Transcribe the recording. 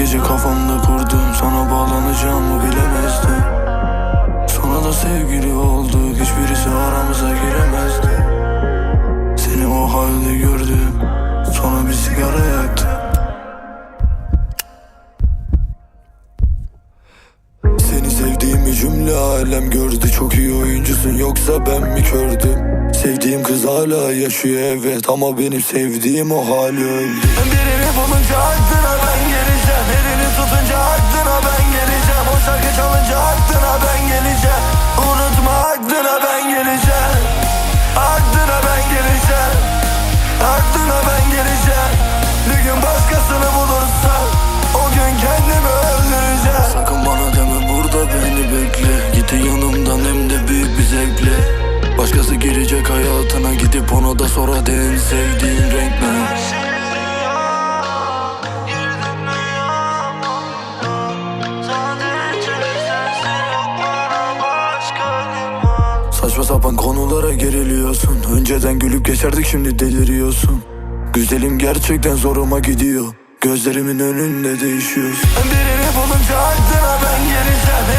gece kafamda kurdum Sana bağlanacağımı bilemezdim. Sonra da sevgili olduk Hiçbirisi aramıza giremezdi. Seni o halde gördüm Sonra bir sigara yaktım. Seni sevdiğimi cümle alem gördü Çok iyi oyuncusun yoksa ben mi kördüm? Sevdiğim kız hala yaşıyor evet Ama benim sevdiğim o hali öldü. Ben birini bulunca aklına ben tutunca aklına ben geleceğim. O şarkı çalınca aklına ben geleceğim. Unutma aklına ben geleceğim. Aklına ben geleceğim. Aklına ben geleceğim. Bir gün başkasını bulursan O gün kendimi öldüreceğim. Sakın bana deme burada beni bekle. Git yanımdan hem de büyük bir zevkle. Başkası girecek hayatına Gidip ona da sonra de en sevdiğin renk ne? Saçma sapan konulara geriliyorsun. Önceden gülüp geçerdik şimdi deliriyorsun. Güzelim gerçekten zoruma gidiyor. Gözlerimin önünde değişiyorsun. Birini bulunca aklına ben geleceğim